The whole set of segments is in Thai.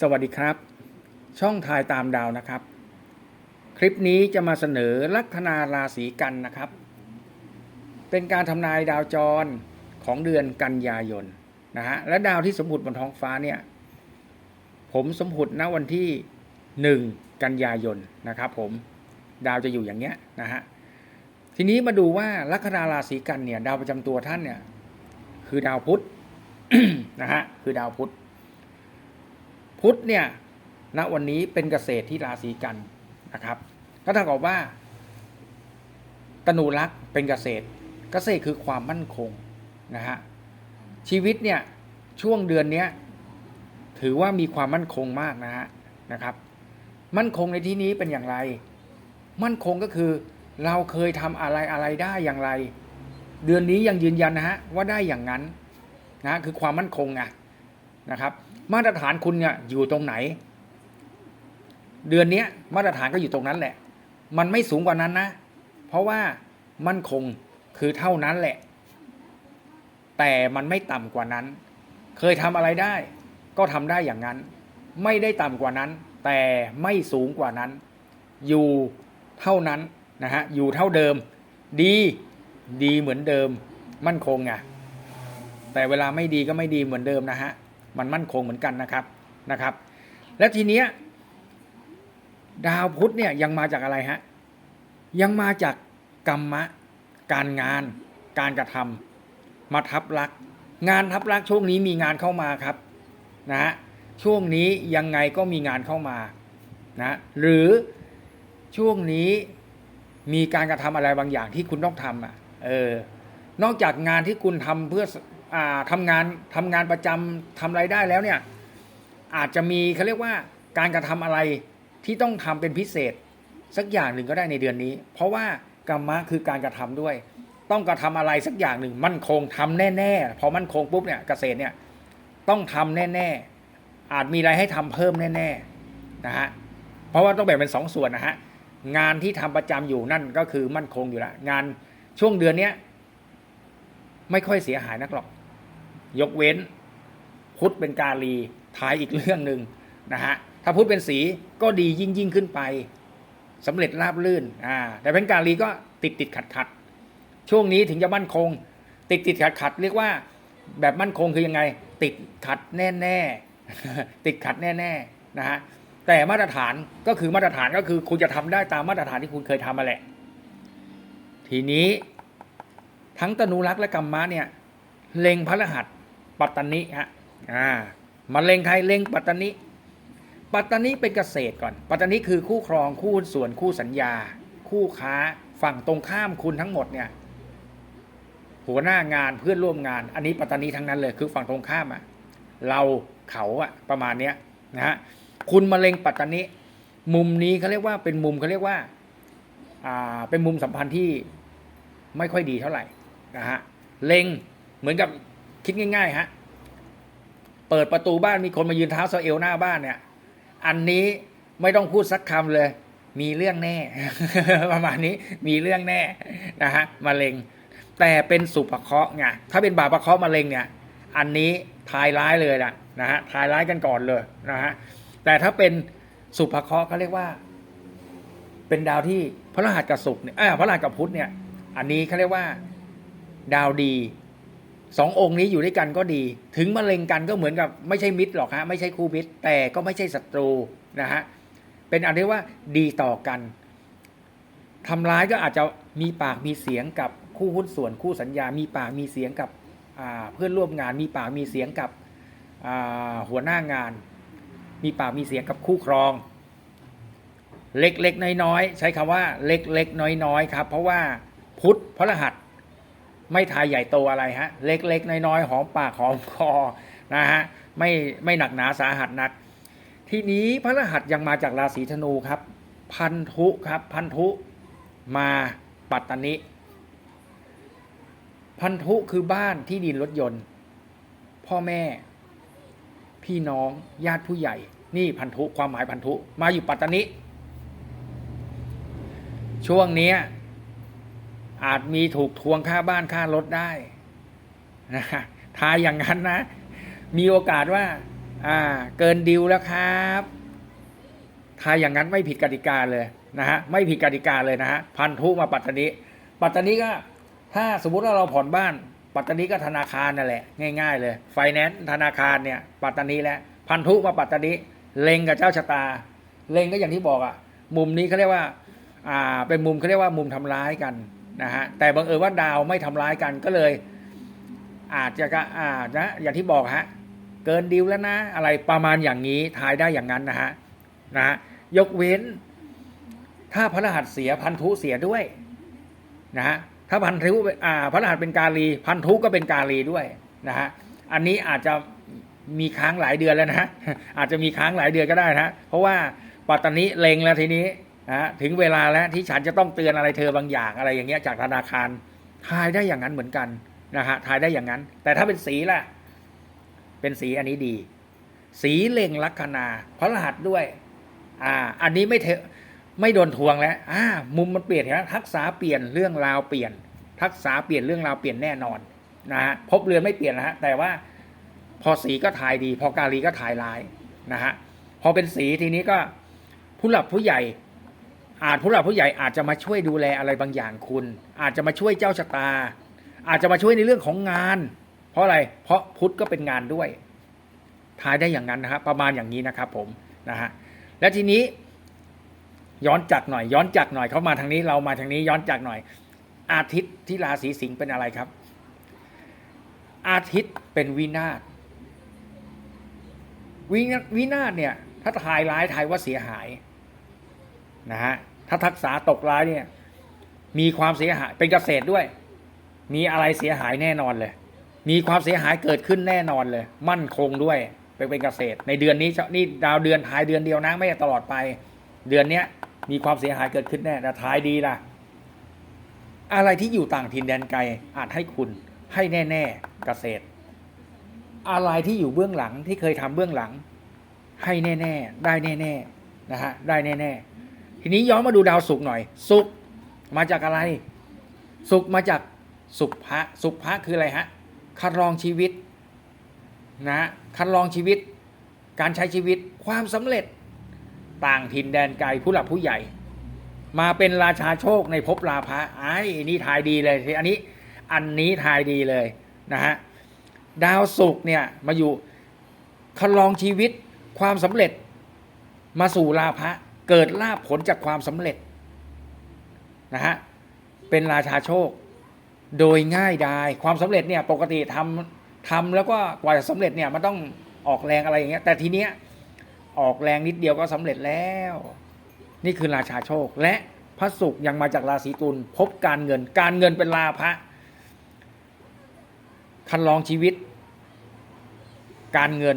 สวัสดีครับ ช่องทายตามดาวนะครับ คลิปนี้จะมาเสนอลัคนาราศีกันนะครับ เป็นการทำนายดาวจรของเดือนกันยายนนะฮะและดาวที่สมผุดบนท้องฟ้าเนี่ย ผมสมผุดณวันที่หนึ่งกันยายนนะครับ ผมดาวจะอยู่อย่างเงี้ยนะฮะทีนี้มาดูว่าลัคนาราศีกันเนี่ย ดาวประจำตัวท่านเนี่ย คือดาวพุธนะฮะคือดาวพุธ พุธเนี่ยณวันนี้เป็นเกษตรที่ราศีกันนะครับ ก็เท่ากับว่าตนูรักเป็นเกษตร เกษตรคือความมั่นคงนะฮะชีวิตเนี่ยช่วงเดือนเนี้ยถือว่ามีความมั่นคงมากนะฮะนะครับ มั่นคงในที่นี้เป็นอย่างไร มั่นคงก็คือเราเคยทำอะไรอะไรได้อย่างไร เดือนนี้ยังยืนยันนะฮะว่าได้อย่างนั้นนะคือความมั่นคงไงนะครับ มาตรฐานคุณเนี่ยอยู่ตรงไหน เดือนเนี้ยมาตรฐานก็อยู่ตรงนั้นแหละ มันไม่สูงกว่านั้นนะ เพราะว่ามั่นคงคือเท่านั้นแหละ แต่มันไม่ต่ำกว่านั้น เคยทำอะไรได้ ก็ทำได้อย่างนั้น ไม่ได้ต่ำกว่านั้น แต่ไม่สูงกว่านั้น อยู่เท่านั้นนะฮะอยู่เท่าเดิม ดีดีเหมือนเดิม มั่นคงไงแต่เวลาไม่ดีก็ไม่ดีเหมือนเดิมนะฮะ มันมั่นคงเหมือนกันนะครับนะครับ และทีเนี้ยดาวพุธเนี่ยยังมาจากอะไรฮะยังมาจากกรรมะ การงาน การกระทำมาทับลัก งานทับลักช่วงนี้มีงานเข้ามาครับนะฮะช่วงนี้ยังไงก็มีงานเข้ามานะหรือช่วงนี้มีการกระทำอะไรบางอย่างที่คุณต้องทำอะเออนอกจากงานที่คุณทำเพื่อ ทำงานทำงานประจำทำไรายได้แล้วเนี่ยอาจจะมีเขาเรียกว่าการกระทำอะไรที่ต้องทำเป็นพิเศษ สักอย่างหนึ่งก็ได้ในเดือนนี้ เพราะว่ากรรมะคือการกระทำด้วย ต้องกระทำอะไรสักอย่างหนึ่งมั่นคงทำแน่ๆพอมั่นคงปุ๊บเนี่ยเกษตรเนี่ยต้องทำแน่ๆ อาจมีอะไรให้ทำเพิ่มแน่ๆนะฮะเพราะว่าต้องแบ่งเป็นสองส่วนนะฮะงานที่ทำประจำอยู่นั่นก็คือมั่นคงอยู่ละงานช่วงเดือนเนี้ยไม่ค่อยเสียหายนักหรอก ยกเว้น พุทธเป็นกาลีทายอีกเรื่องหนึ่งนะฮะถ้าพุทธเป็นสีก็ดียิ่งยิ่งขึ้นไปสำเร็จราบลื่นอ่าแต่เป็นกาลีก็ติดติดขัดขัดช่วงนี้ถึงจะมั่นคง ติดติดขัดขัดเรียกว่าแบบมั่นคงคือยังไง ติดขัดแน่แน่ติดขัดแน่แน่นะฮะแต่มาตรฐานก็คือมาตรฐานก็คือคุณจะทำได้ตามมาตรฐานที่คุณเคยทำมาแหละ ทีนี้ทั้งตนุรักษ์และกรรมะเนี่ยเล็งพระรหัส ปัตตานิฮะอ่ามาเล็งใครเล็งปัตตานิปัตตานิเป็นเกษตรก่อน ปัตตานิคือคู่ครองคู่ส่วนคู่สัญญา คู่ค้าฝั่งตรงข้ามคุณทั้งหมดเนี่ยหัวหน้างานเพื่อนร่วมงาน อันนี้ปัตตานิทั้งนั้นเลยคือฝั่งตรงข้ามอะเราเขาอะประมาณเนี้ยนะฮะคุณมาเล็งปัตตานิมุมนี้เขาเรียกว่าเป็นมุมเขาเรียกว่าอ่าเป็นมุมสัมพันธ์ที่ไม่ค่อยดีเท่าไหร่นะฮะเล็งเหมือนกับ คิดง่ายๆฮะเปิดประตูบ้านมีคนมายืนเท้าสะเอวหน้าบ้านเนี่ย อันนี้ไม่ต้องพูดสักคำเลย มีเรื่องแน่ ประมาณนี้มีเรื่องแน่นะฮะมะเร็ง แต่เป็นสุภเคราะห์ไงถ้าเป็นบาปเคราะห์มะเร็งเนี่ย อันนี้ทายร้ายเลยล่ะนะฮะทายร้ายกันก่อนเลยนะฮะแต่ถ้าเป็นสุภเคราะห์เขาเรียกว่า เป็นดาวที่พระรหัสกับศุกร์เนี่ยอยพระรหัสกับพุธเนี่ย อันนี้เขาเรียกว่า ดาวดี สององค์นี้อยู่ด้วยกันก็ดี ถึงมะเร็งกันก็เหมือนกับไม่ใช่มิตรหรอกฮะไม่ใช่คู่มิตร แต่ก็ไม่ใช่ศัตรูนะฮะเป็นอันที่ว่าดีต่อกันทำร้ายก็อาจจะมีปากมีเสียงกับคู่หุ้นส่วนคู่สัญญา มีปากมีเสียงกับเพื่อนร่วมงาน มีปากมีเสียงกับหัวหน้างาน มีปากมีเสียงกับคู่ครอง เล็กๆน้อยๆใช้คำว่าเล็กๆน้อยๆครับ เพราะว่าพุทธพระรหัส ไม่ทายใหญ่โตอะไรฮะ เล็กๆ น้อยๆ หอมปากหอมคอนะฮะ ไม่ไม่หนักหนาสาหัสนัก ทีนี้พระรหัสยังมาจากราศีธนูครับ พันธุครับ พันธุมาปัตตนิพันธุคือบ้านที่ดินรถยนต์ พ่อแม่ พี่น้องญาติผู้ใหญ่ นี่พันธุความหมายพันธุมาอยู่ปัตตนิช่วงเนี้ย อาจมีถูกทวงค่าบ้านค่ารถได้นะทายอย่างนั้นนะ มีโอกาสว่า อ่า เกินดิวแล้วครับทายอย่างนั้นไม่ผิดกติกาเลยนะฮะไม่ผิดกติกาเลยนะฮะพันธุมาปัตตานีปัตตานีก็ ถ้าสมมติว่าเราผ่อนบ้าน ปัตตานีก็ธนาคารนั่นแหละ ง่าย ๆ เลยไฟแนนซ์ธนาคารเนี่ย ปัตตานีแล้วพันธุมาปัตตานีเล็งกับเจ้าชะตา เล็งก็อย่างที่บอกอะมุมนี้เขาเรียกว่า อ่า เป็นมุมเขาเรียกว่ามุมทำร้ายกัน นะฮะแต่บังเอิญว่าดาวไม่ทำร้ายกันก็เลย อาจจะก็อ่านะอย่างที่บอกฮะเกินดิวแล้วนะ อะไรประมาณอย่างนี้ทายได้อย่างนั้นนะฮะนะฮะยกเว้น ถ้าพระรหัสเสียพันธุเสียด้วยนะฮะถ้าพันธุอ่าพระรหัสเป็นกาลี พันธุก็เป็นกาลีด้วยนะฮะอันนี้อาจจะมีค้างหลายเดือนแล้วนะอาจจะมีค้างหลายเดือนก็ได้นะเพราะว่าปัตตานีเลงแล้วทีนี้ นะถึงเวลาแล้วที่ฉันจะต้องเตือนอะไรเธอบางอย่างอะไรอย่างเงี้ยจากธนาคารทายได้อย่างนั้นเหมือนกันนะฮะทายได้อย่างนั้น แต่ถ้าเป็นสีล่ะ เป็นสีอันนี้ดี สีเล็งลัคนาพระรหัสด้วย อ่า อันนี้ไม่เทไม่โดนทวงแล้วอ่ามุมมันเปลี่ยนเห็นไหมทักษะเปลี่ยนเรื่องราวเปลี่ยน ทักษะเปลี่ยนเรื่องราวเปลี่ยนแน่นอนนะฮะพบเรือนไม่เปลี่ยนนะฮะแต่ว่าพอสีก็ถ่ายดี พอกาลีก็ถ่ายร้ายนะฮะพอเป็นสีทีนี้ก็ผู้หลักผู้ใหญ่ อาจผู้หลักผู้ใหญ่อาจจะมาช่วยดูแลอะไรบางอย่างคุณ อาจจะมาช่วยเจ้าชะตา อาจจะมาช่วยในเรื่องของงาน เพราะอะไร เพราะพุทธก็เป็นงานด้วยทายได้อย่างนั้นนะครับประมาณอย่างนี้นะครับผมนะฮะและทีนี้ ย้อนจักหน่อย ย้อนจักหน่อยเขามาทางนี้เรามาทางนี้ย้อนจักหน่อย อาทิตย์ที่ราศีสิงห์เป็นอะไรครับ อาทิตย์เป็นวินาศวินาศวินาศเนี่ยถ้าทายร้ายทายว่าเสียหาย นะฮะถ้าทักษะตกร้ายเนี่ย มีความเสียหายเป็นเกษตรด้วย มีอะไรเสียหายแน่นอนเลย มีความเสียหายเกิดขึ้นแน่นอนเลย มั่นคงด้วยเป็นเป็นเกษตร ในเดือนนี้นี่ดาวเดือนท้ายเดือนเดียวนะไม่ตลอดไป เดือนเนี้ยมีความเสียหายเกิดขึ้นแน่แต่ท้ายดีล่ะ อะไรที่อยู่ต่างถิ่นแดนไกลอาจให้คุณให้แน่ ๆ เกษตร อะไรที่อยู่เบื้องหลังที่เคยทำเบื้องหลัง ให้แน่ ๆ ได้แน่ ๆ นะฮะได้แน่ ๆ ทีนี้ย้อนมาดูดาวศุกร์หน่อยศุกร์มาจากอะไรศุกร์มาจากสุภะสุภะคืออะไรฮะคัดลองชีวิตนะคัดลองชีวิต การใช้ชีวิตความสำเร็จต่างถิ่นแดนไกลผู้หลักผู้ใหญ่ มาเป็นราชาโชคในภพลาภะไอ้นี่ทายดีเลยอันนี้อันนี้ทายดีเลยนะฮะดาวศุกร์เนี่ยมาอยู่คัดลองชีวิตความสำเร็จมาสู่ลาภะ เกิดลาภผลจากความสำเร็จนะฮะเป็นราชาโชค โดยง่ายดายความสำเร็จเนี่ยปกติทำทำแล้วก็กว่าจะสำเร็จเนี่ยมันต้องออกแรงอะไรอย่างเงี้ยแต่ทีเนี้ยออกแรงนิดเดียวก็สำเร็จแล้ว นี่คือราชาโชค และพระศุกร์ยังมาจากราศีตุลพบการเงิน การเงินเป็นลาภะคันลองชีวิต การเงิน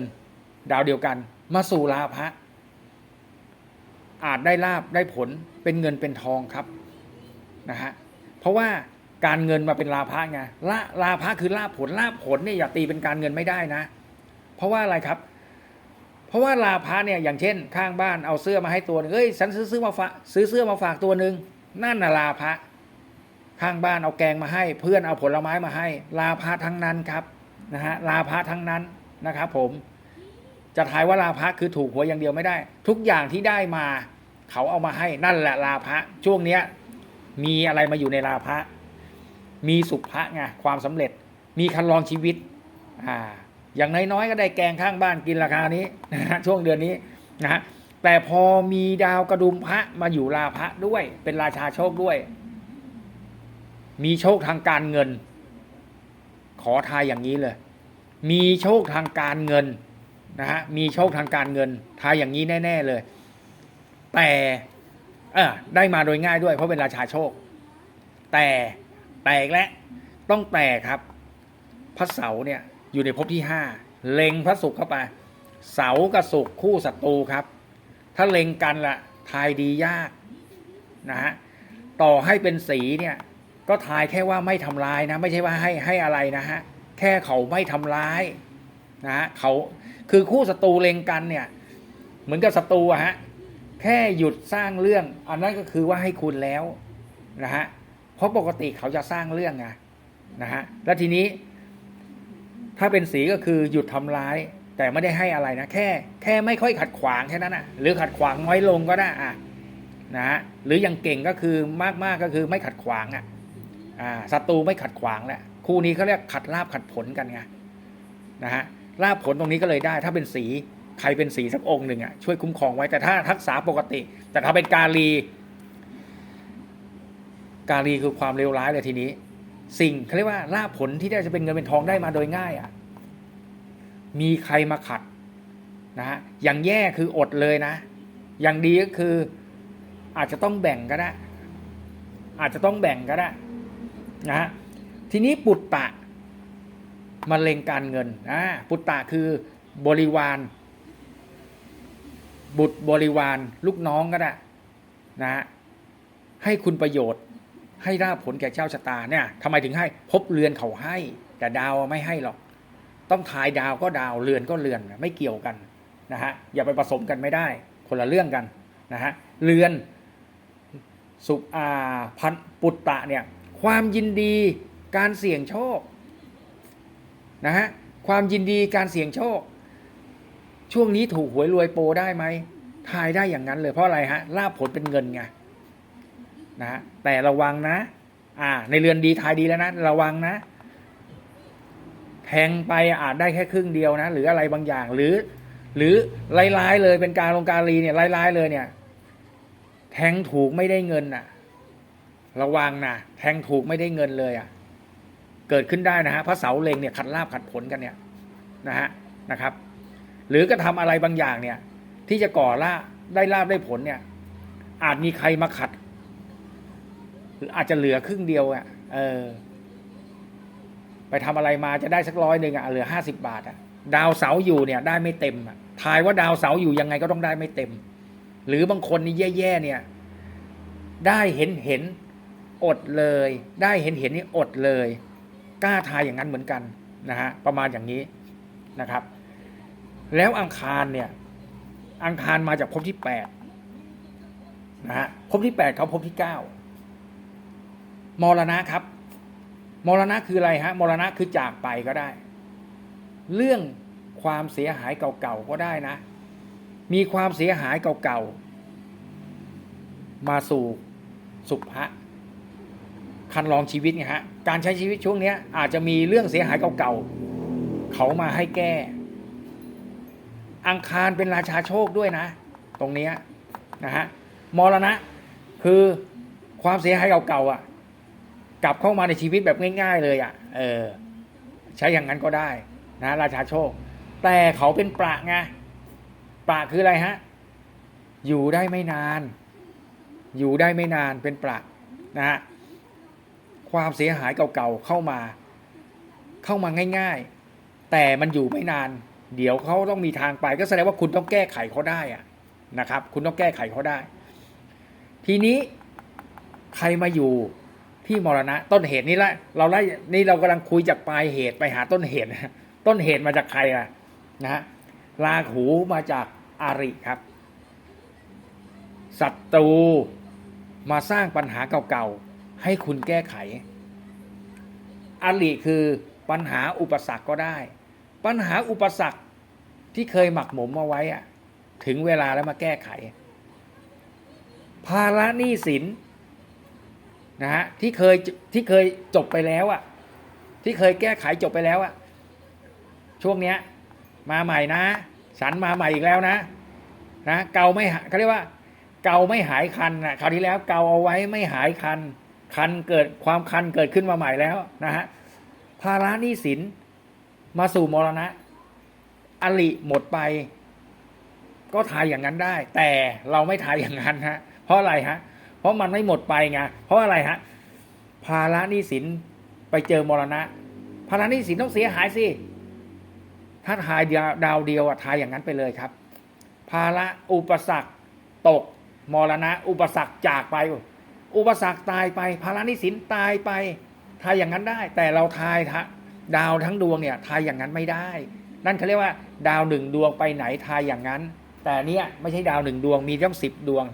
ดาวเดียวกัน มาสู่ลาภะ อาจได้ลาบได้ผลเป็นเงินเป็นทองครับนะฮะเพราะว่าการเงินมาเป็นลาภะไงละลาภะคือลาบผลลาบผลเนี่ยอย่าตีเป็นการเงินไม่ได้นะ เพราะว่าอะไรครับ เพราะว่าลาภะเนี่ยอย่างเช่น ข้างบ้านเอาเสื้อมาให้ตัวนึงเอ้ยฉันซื้อซื้อมาฝากซื้อเสื้อมาฝากตัวหนึ่งนั่นน่ะลาภะข้างบ้านเอาแกงมาให้ เพื่อนเอาผลไม้มาให้ ลาภะทั้งนั้นครับนะฮะลาภะทั้งนั้นนะครับผม จะทายว่าลาภะคือถูกหวยอย่างเดียวไม่ได้ ทุกอย่างที่ได้มา เขาเอามาให้นั่นแหละลาภะช่วงเนี้ย มีอะไรมาอยู่ในลาภะมีสุภะไงความสำเร็จ มีคันลองชีวิตอ่าอย่างน้อยๆก็ได้แกงข้างบ้านกินราคานี้นะฮะช่วงเดือนนี้นะฮะแต่พอมีดาวกระดุมพระมาอยู่ลาภะด้วย เป็นราชาโชคด้วย มีโชคทางการเงิน ขอทายอย่างนี้เลย มีโชคทางการเงิน นะฮะมีโชคทางการเงินทายอย่างนี้แน่ ๆเลย แต่เออได้มาโดยง่ายด้วยเพราะเป็นราชาโชค แต่แตกและต้องแตกครับ พระเสาเนี่ยอยู่ในภพที่ห้าเล็งพระศุกร์เข้าไป เสากับศุกร์คู่ศัตรูครับ ถ้าเล็งกันละทายดียากนะฮะต่อให้เป็นสีเนี่ย ก็ทายแค่ว่าไม่ทำร้ายนะ ไม่ใช่ว่าให้ให้อะไรนะฮะแค่เขาไม่ทำร้ายนะฮะเขา คือคู่ศัตรูเลงกันเนี่ย เหมือนกับศัตรูอะฮะแค่หยุดสร้างเรื่อง อันนั้นก็คือว่าให้คุณแล้วนะฮะเพราะปกติเขาจะสร้างเรื่องไงนะฮะแล้วทีนี้ ถ้าเป็นสีก็คือหยุดทำร้าย แต่ไม่ได้ให้อะไรนะแค่แค่ไม่ค่อยขัดขวางแค่นั้นอะหรือขัดขวางน้อยลงก็ได้อะนะฮะหรือยังเก่งก็คือมากๆก็คือไม่ขัดขวางอะอ่าศัตรูไม่ขัดขวางแหละคู่นี้เขาเรียกขัดลาบขัดผลกันไงนะฮะ ลาบผลตรงนี้ก็เลยได้ ถ้าเป็นสีใครเป็นสีสักองค์หนึ่งอะช่วยคุ้มครองไว้แต่ถ้าทักษะปกติ แต่ถ้าเป็นกาลี กาลีคือความเลวร้ายเลยทีนี้ สิ่งเขาเรียกว่าลาภผลที่ได้จะเป็นเงินเป็นทองได้มาโดยง่ายอะมีใครมาขัดนะฮะอย่างแย่คืออดเลยนะ อย่างดีก็คืออาจจะต้องแบ่งก็ได้อาจจะต้องแบ่งก็ได้นะฮะทีนี้ปุตตะ มะเร็งการเงินอ่าปุตตะคือบริวาร บุตรบริวาร ลูกน้องก็ได้นะฮะให้คุณประโยชน์ ให้ราผลแก่เจ้าชะตาเนี่ยทำไมถึงให้พบเรือนเขาให้ แต่ดาวไม่ให้หรอก ต้องทายดาวก็ดาวเรือนก็เรือนไม่เกี่ยวกันนะฮะอย่าไปผสมกันไม่ได้ คนละเรื่องกันนะฮะเรือนสุอาพันปุตตะเนี่ยความยินดีการเสี่ยงโชค นะฮะความยินดีการเสี่ยงโชค ช่วงนี้ถูกหวยรวยโปรได้ไหมทายได้อย่างนั้นเลยเพราะอะไรฮะลาบผลเป็นเงินไงนะฮะแต่ระวังนะ อ่า ในเรือนดีทายดีแล้วนะระวังนะ แทงไปอาจได้แค่ครึ่งเดียวนะ หรืออะไรบางอย่างหรือ หรือลายๆเลยเป็นการลงการีเนี่ยลายๆเลยเนี่ย แทงถูกไม่ได้เงินน่ะ ระวังนะแทงถูกไม่ได้เงินเลยอะ เกิดขึ้นได้นะฮะพระเสาเล็งเนี่ยขัดลาบขัดผลกันเนี่ยนะฮะนะครับ หรือก็ทำอะไรบางอย่างเนี่ยที่จะก่อลาได้ลาบได้ผลเนี่ย อาจมีใครมาขัด หรืออาจจะเหลือครึ่งเดียวอะเออ ไปทำอะไรมาจะได้สักร้อยหนึ่งอะเหลือห้าสิบาทอะดาวเสาอยู่เนี่ย ได้ไม่เต็มอะทายว่าดาวเสาอยู่ยังไงก็ต้องได้ไม่เต็ม หรือบางคนนี่แย่ๆเนี่ย ได้เห็นเห็นอดเลย ได้เห็นเห็นนี่อดเลย กล้าทายอย่างนั้นเหมือนกันนะฮะประมาณอย่างนี้นะครับ แล้วอังคารเนี่ยอังคารมาจากภพที่แปดนะฮะภพที่แปดเขาภพที่เก้ามรณะครับมรณะคืออะไรฮะมรณะคือจากไปก็ได้ เรื่องความเสียหายเก่าๆก็ได้นะ มีความเสียหายเก่าๆมาสู่สุภะ คันลองชีวิตไงฮะการใช้ชีวิตช่วงเนี้ยอาจจะมีเรื่องเสียหายเก่าๆเขามาให้แก้ อังคารเป็นราชาโชคด้วยนะ ตรงเนี้ยนะฮะมรณะคือความเสียหายเก่าๆอะ กลับเข้ามาในชีวิตแบบง่าย ๆ เลยอะเออใช้อย่างนั้นก็ได้นะราชาโชค แต่เขาเป็นประไงประคืออะไรฮะอยู่ได้ไม่นาน อยู่ได้ไม่นานเป็นประนะฮะ ความเสียหายเก่าๆเข้ามา เข้ามาง่าย ๆ แต่มันอยู่ไม่นาน เดี๋ยวเขาต้องมีทางไป ก็แสดงว่าคุณต้องแก้ไขเขาได้อะนะครับ คุณต้องแก้ไขเขาได้ ทีนี้ใครมาอยู่ที่มรณะ ต้นเหตุนี้ละเราไล่นี่เรากำลังคุยจากปลายเหตุไปหาต้นเหตุต้นเหตุมาจากใครล่ะนะฮะราหูมาจากอาริครับศัตรูมาสร้างปัญหาเก่าๆ ให้คุณแก้ไข อริคือปัญหาอุปสรรคก็ได้ ปัญหาอุปสรรคที่เคยหมักหมมมาไว้อะถึงเวลาแล้วมาแก้ไข ภาระหนี้สินนะฮะที่เคยที่เคยจบไปแล้วอะที่เคยแก้ไขจบไปแล้วอะช่วงเนี้ย มาใหม่นะ ฉันมาใหม่อีกแล้วนะนะเกาไม่เขาเรียกว่า เกาไม่หายคันนะคราวที่แล้วเกาเอาไว้ไม่หายคัน คันเกิดความคันเกิดขึ้นมาใหม่แล้วนะฮะภาระหนี้สินมาสู่มรณะ อลิหมดไป ก็ทายอย่างนั้นได้ แต่เราไม่ทายอย่างนั้นฮะเพราะอะไรฮะ เพราะมันไม่หมดไปไงเพราะอะไรฮะภาระหนี้สินไปเจอมรณะ ภาระหนี้สินต้องเสียหายสิถ้าทายดาวเดียวอะทายอย่างนั้นไปเลยครับ ภาระอุปสรรคตกมรณะ อุปสรรคจากไป อุปสรรคตายไปภาระนี้สินตายไปทายอย่างนั้นได้ แต่เราทายทะดาวทั้งดวงเนี่ยทายอย่างนั้นไม่ได้ นั่นเขาเรียกว่า ดาวหนึ่งดวงไปไหนทายอย่างนั้น แต่เนี้ยไม่ใช่ดาวหนึ่งดวงมีต้องสิบดวง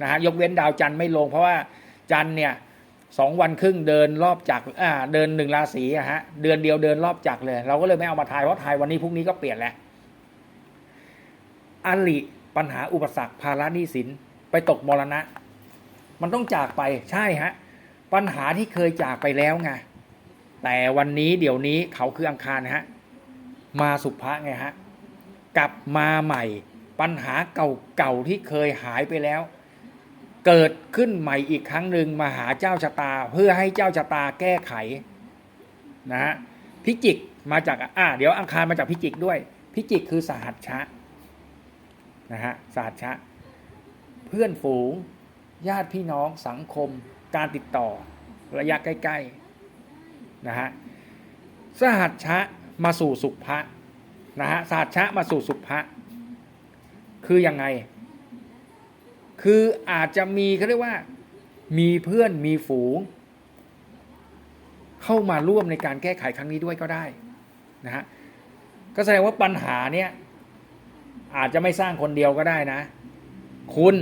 นะฮะยกเว้นดาวจันทร์ไม่ลง เพราะว่าจันทร์เนี่ยสองวันครึ่งเดินรอบจักอ่าเดินหนึ่งราศีอะฮะเดือนเดียวเดินรอบจักเลย เราก็เลยไม่เอามาทายเพราะทายวันนี้พรุ่งนี้ก็เปลี่ยนแล้วอลิปัญหาอุปสรรคภาระหนี้สินไปตกมรณะ มันต้องจากไปใช่ฮะปัญหาที่เคยจากไปแล้วไงแต่วันนี้เดี๋ยวนี้เขาคืออังคารฮะมาสุภะไงฮะกลับมาใหม่ ปัญหาเก่าๆที่เคยหายไปแล้ว เกิดขึ้นใหม่อีกครั้งหนึ่งมาหาเจ้าชะตา เพื่อให้เจ้าชะตาแก้ไขนะฮะพิจิกมาจากอ่าเดี๋ยวอังคารมาจากพิจิกด้วย พิจิกคือสหัชชะนะฮะสหัชชะ เพื่อนฝูง ญาติพี่น้องสังคม การติดต่อระยะใกล้ๆนะฮะสหัชชะมาสู่สุภะนะฮะสหัชชะมาสู่สุภะคือยังไง คืออาจจะมีเขาเรียกว่า มีเพื่อนมีฝูง เข้ามาร่วมในการแก้ไขครั้งนี้ด้วยก็ได้นะฮะก็แสดงว่าปัญหาเนี่ยอาจจะไม่สร้างคนเดียวก็ได้นะ คุณ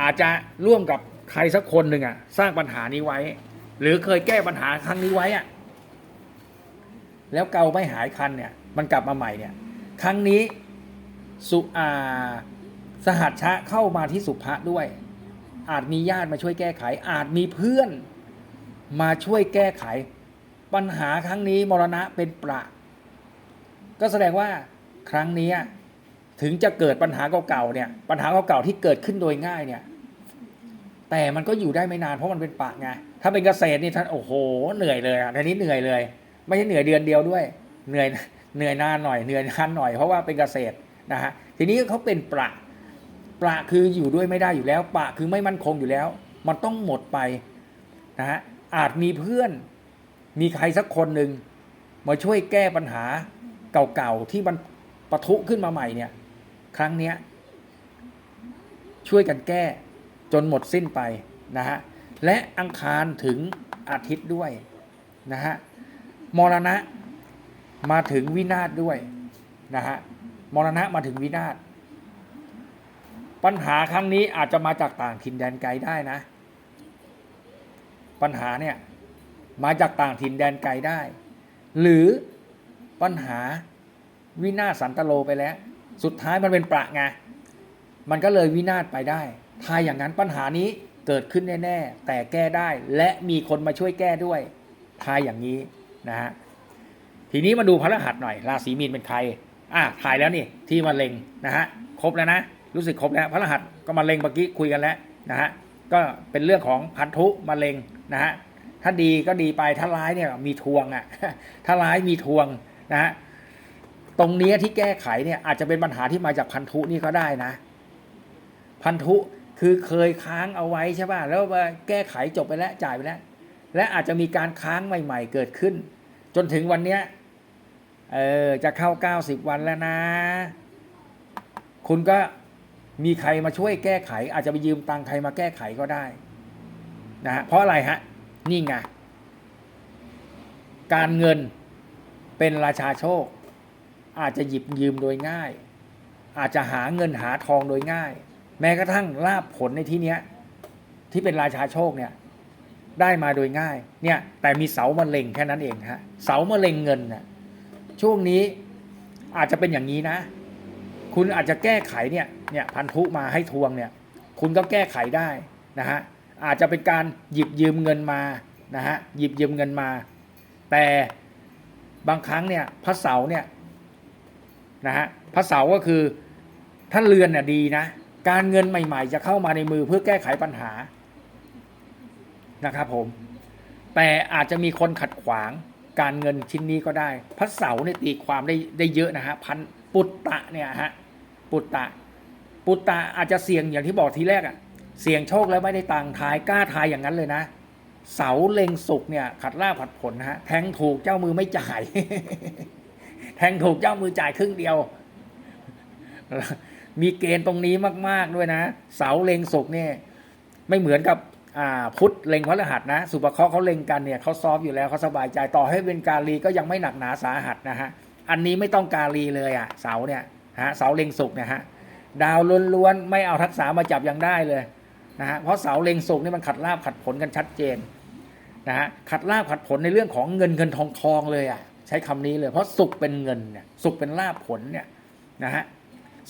อาจจะร่วมกับใครสักคนหนึ่งอะ สร้างปัญหานี้ไว้ หรือเคยแก้ปัญหาครั้งนี้ไว้อะ แล้วเกาไม่หายคันเนี่ย มันกลับมาใหม่เนี่ย ครั้งนี้สุอาสหัชชะเข้ามาที่สุภะด้วย อาจมีญาติมาช่วยแก้ไข อาจมีเพื่อนมาช่วยแก้ไข ปัญหาครั้งนี้มรณะเป็นประ ก็แสดงว่าครั้งนี้ ถึงจะเกิดปัญหาเก่าๆเนี่ย ปัญหาเก่าๆที่เกิดขึ้นโดยง่ายเนี่ย แต่มันก็อยู่ได้ไม่นานเพราะมันเป็นปะไงถ้าเป็นเกษตรนี่ท่านโอ้โหเหนื่อยเลยอะทีนี้เหนื่อยเลย ไม่ใช่เหนื่อยเดือนเดียวด้วย เหนื่อยเหนื่อยนานหน่อยเหนื่อยนานหน่อยเพราะว่าเป็นเกษตรนะฮะทีนี้เขาเป็นประประคืออยู่ด้วยไม่ได้อยู่แล้วประคือไม่มั่นคงอยู่แล้ว มันต้องหมดไปนะฮะอาจมีเพื่อน มีใครสักคนหนึ่งมาช่วยแก้ปัญหาเก่าๆที่มันปะทุขึ้นมาใหม่เนี่ย ครั้งเนี้ยช่วยกันแก้จนหมดสิ้นไปนะฮะและอังคารถึงอาทิตย์ด้วยนะฮะมรณะมาถึงวินาศด้วยนะฮะมรณะมาถึงวินาศปัญหาครั้งนี้อาจจะมาจากต่างถิ่นแดนไกลได้นะ ปัญหาเนี่ยมาจากต่างถิ่นแดนไกลได้ หรือปัญหาวินาศสันตโลไปแล้ว สุดท้ายมันเป็นประไงมันก็เลยวินาศไปได้ ถ้าอย่างนั้นปัญหานี้เกิดขึ้นแน่ๆ แต่แก้ได้และมีคนมาช่วยแก้ด้วยทายอย่างนี้นะฮะ ทีนี้มาดูพระรหัสหน่อย ราศีมีนเป็นใคร อะถ่ายแล้วนี่ที่มาเล็งนะฮะ ครบแล้วนะ รู้สึกครบแล้ว พระรหัสก็มาเล็งเมื่อกี้คุยกันแล้วนะฮะ ก็เป็นเรื่องของพันธุมาเล็งนะฮะ ถ้าดีก็ดีไป ถ้าร้ายเนี่ยมีทวงอะ ถ้าร้ายมีทวงนะฮะ ตรงเนี้ยที่แก้ไขเนี่ยอาจจะเป็นปัญหาที่มาจากพันธุนี่ก็ได้นะ พันธุคือเคยค้างเอาไว้ใช่ป่ะแล้วมาแก้ไขจบไปแล้วจ่ายไปแล้ว และอาจจะมีการค้างใหม่ ๆ เกิดขึ้น จนถึงวันเนี้ยเออจะเข้าเก้าสิบวันแล้วนะ คุณก็มีใครมาช่วยแก้ไข อาจจะไปยืมตังค์ใครมาแก้ไขก็ได้นะฮะเพราะอะไรฮะ นี่ไงการเงินเป็นราชาโชค อาจจะหยิบยืมโดยง่าย อาจจะหาเงินหาทองโดยง่าย แม้กระทั่งลาบผลในที่เนี้ยที่เป็นราชาโชคเนี่ยได้มาโดยง่ายเนี่ยแต่มีเสามะเร็งแค่นั้นเองฮะเสามะเร็งเงินเนี่ยช่วงนี้อาจจะเป็นอย่างนี้นะ คุณอาจจะแก้ไขเนี่ยเนี่ยพันธุมาให้ทวงเนี่ยคุณก็แก้ไขได้นะฮะอาจจะเป็นการหยิบยืมเงินมานะฮะหยิบยืมเงินมา แต่บางครั้งเนี่ยพระเสาเนี่ย นะฮะพระเสาก็คือท่านเรือนเนี่ยดีนะ การเงินใหม่ ๆ จะเข้ามาในมือเพื่อแก้ไขปัญหานะครับผม แต่อาจจะมีคนขัดขวางการเงินชิ้นนี้ก็ได้ พระเสาเนี่ยตีความได้ได้เยอะนะฮะพันปุตตะเนี่ยฮะปุตตะ ปุตตะอาจจะเสี่ยงอย่างที่บอกทีแรกอะเสี่ยงโชคแล้วไม่ได้ตังทายกล้าทายอย่างนั้นเลยนะ เสาเล็งสุกเนี่ยขัดล่าผัดผลนะฮะแทงถูกเจ้ามือไม่จ่าย งถูกเจ้ามือจ่ายครึ่งเดียว มีเกณฑ์ตรงนี้มาก ๆด้วยนะ เสาเล็งสุกเนี่ยไม่เหมือนกับอ่าพุทธเล็งพระรหัสนะ สุปเคราะห์เขาเล็งกันเนี่ยเขาซอฟอยู่แล้วเขาสบายใจต่อให้เป็นกาลีก็ยังไม่หนักหนาสาหัสนะฮะอันนี้ไม่ต้องกาลีเลยอะเสาเนี่ยฮะเสาเล็งสุกเนี่ยฮะดาวล้วนๆไม่เอาทักษะมาจับยังได้เลยนะฮะเพราะเสาเล็งสุกนี่มันขัดลาบขัดผลกันชัดเจนนะฮะขัดลาบขัดผลในเรื่องของเงินเงินทองทองเลยอะ ช้คำนี้เลย เพราะสุกเป็นเงินเนี่ยสุกเป็นลาบผลเนี่ยนะฮะ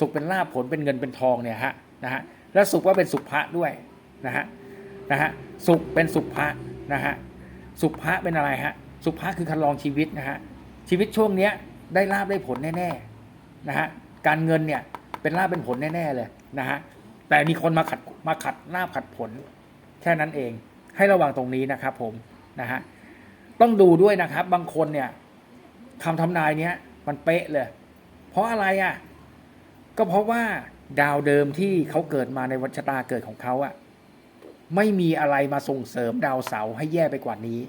สุขเป็นลาภผลเป็นเงินเป็นทองเนี่ยฮะนะฮะแล้วสุขว่าเป็นสุภะด้วยนะฮะนะฮะสุขเป็นสุภะนะฮะสุภะเป็นอะไรฮะสุภะคือคันลองชีวิตนะฮะชีวิตช่วงเนี้ยได้ลาบได้ผลแน่ๆนะฮะการเงินเนี่ยเป็นลาบเป็นผลแน่ๆเลยนะฮะแต่มีคนมาขัดมาขัดลาบขัดผล แค่นั้นเองให้ระวังตรงนี้นะครับผมนะฮะต้องดูด้วยนะครับบางคนเนี่ย คำทำนายเนี้ยมันเป๊ะเลย เพราะอะไรอะ ก็เพราะว่าดาวเดิมที่เขาเกิดมาในวันชะตาเกิดของเขาอะไม่มีอะไรมาส่งเสริมดาวเสาให้แย่ไปกว่านี้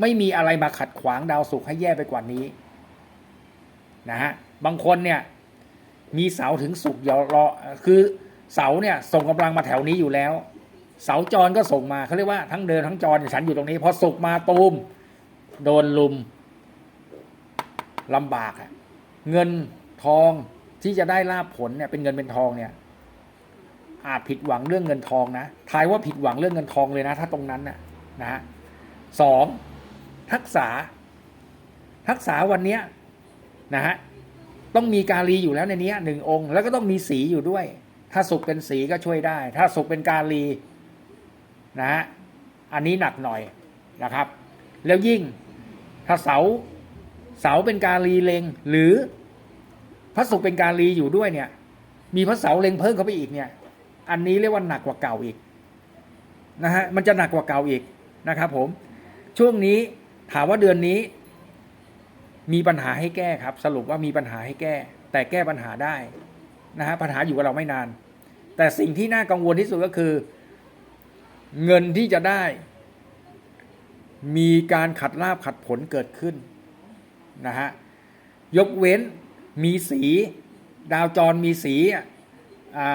ไม่มีอะไรมาขัดขวางดาวศุกร์ให้แย่ไปกว่านี้นะฮะบางคนเนี่ยมีเสาถึงศุกร์ย่ารอคือเสาเนี่ยส่งกำลังมาแถวนี้อยู่แล้ว เสาจรก็ส่งมาเขาเรียกว่าทั้งเดินทั้งจรฉันอยู่ตรงนี้พอศุกร์มาตูมโดนลุม ลำบากอะเงินทองที่จะได้ลาบผลเนี่ยเป็นเงินเป็นทองเนี่ย อาจผิดหวังเรื่องเงินทองนะทายว่าผิดหวังเรื่องเงินทองเลยนะ ถ้าตรงนั้นนะนะฮะสองทักษะทักษะวันเนี้ยนะฮะต้องมีกาลีอยู่แล้วในเนี้ยหนึ่งองค์ แล้วก็ต้องมีสีอยู่ด้วย ถ้าสุกเป็นสีก็ช่วยได้ ถ้าสุกเป็นกาลีนะฮะอันนี้หนักหน่อยนะครับ แล้วยิ่งถ้าเสา เสาเป็นกาลีเลงหรือพระศุกร์เป็นการีอยู่ด้วยเนี่ย มีพระเสาเล็งเพิ่มเข้าไปอีกเนี่ย อันนี้เรียกว่าหนักกว่าเก่าอีกนะฮะมันจะหนักกว่าเก่าอีกนะครับผมช่วงนี้ถามว่าเดือนนี้ มีปัญหาให้แก้ครับ สรุปว่ามีปัญหาให้แก้ แต่แก้ปัญหาได้นะฮะปัญหาอยู่กับเราไม่นาน แต่สิ่งที่น่ากังวลที่สุดก็คือ เงินที่จะได้ มีการขัดลาบขัดผลเกิดขึ้น นะฮะยกเว้นมีสี ดาวจรมีสีอ่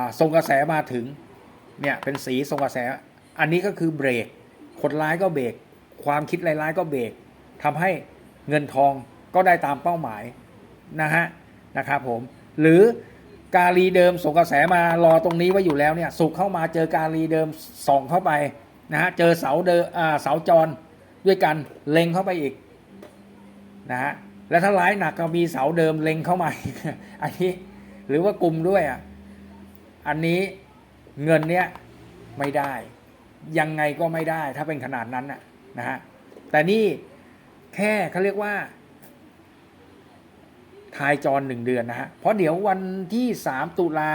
าส่งกระแสมาถึงเนี่ยเป็นสีส่งกระแส อันนี้ก็คือเบรกคนร้ายก็เบรกความคิดร้ายๆก็เบรกทำให้เงินทองก็ได้ตามเป้าหมายนะฮะนะครับผมหรือกาลีเดิมส่งกระแสมารอตรงนี้ไว้อยู่แล้วเนี่ยสุกเข้ามาเจอกาลีเดิมส่องเข้าไปนะฮะเจอเสาเดิมอ่าเสาจรด้วยกันเล็งเข้าไปอีก นะฮะแล้วถ้าร้ายหนักก็มีเสาเดิมเล็งเข้ามาอีกอันนี้หรือว่ากลุ่มด้วยอะอันนี้เงินเนี้ยไม่ได้ ยังไงก็ไม่ได้ ถ้าเป็นขนาดนั้นน่ะนะฮะแต่นี่แค่เขาเรียกว่าทายจรหนึ่งเดือนนะฮะเพราะเดี๋ยววันที่สามตุลา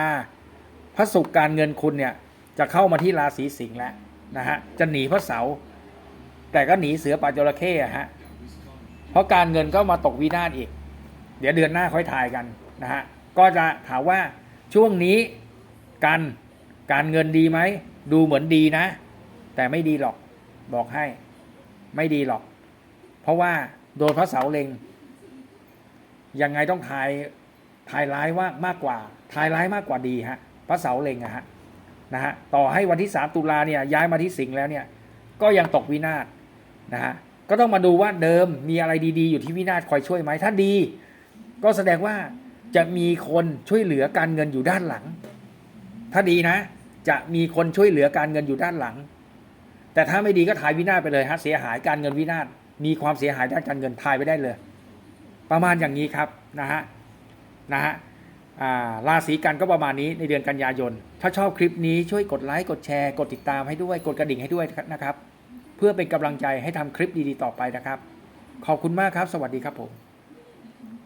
พระศุกร์การเงินคุณเนี่ยจะเข้ามาที่ราศีสิงห์แล้วนะฮะจะหนีพระเสา แต่ก็หนีเสือป่าจระเข้อะฮะ เพราะการเงินก็มาตกวินาศอีก เดี๋ยวเดือนหน้าค่อยทายกันนะฮะก็จะถามว่าช่วงนี้การการเงินดีไหมดูเหมือนดีนะ แต่ไม่ดีหรอกบอกให้ ไม่ดีหรอก เพราะว่าโดนพระเสาเล็งยังไงต้องทายทายร้ายว่ามากกว่าทายร้ายมากกว่าดีฮะพระเสาเล็งอะฮะนะฮะต่อให้วันที่สามตุลาเนี่ยย้ายมาที่สิงห์แล้วเนี่ยก็ยังตกวินาศนะฮะ ก็ต้องมาดูว่าเดิมมีอะไรดีๆ อยู่ที่วินาศคอยช่วยไหมถ้าดี ก็แสดงว่าจะมีคนช่วยเหลือการเงินอยู่ด้านหลัง ถ้าดีนะ จะมีคนช่วยเหลือการเงินอยู่ด้านหลัง แต่ถ้าไม่ดีก็ทายวินาศไปเลยฮะเสียหายการเงินวินาศมีความเสียหายด้านการเงินทายไปได้เลย ประมาณอย่างนี้ครับนะฮะนะฮะราศีกันก็ประมาณนี้ในเดือนกันยายน ถ้าชอบคลิปนี้ช่วยกดไลค์กดแชร์ กดติดตามให้ด้วย กดกระดิ่งให้ด้วยนะครับ พื่อเป็นกำลังใจให้ทำคลิปดีๆต่อไปนะครับ ขอบคุณมากครับ สวัสดีครับผม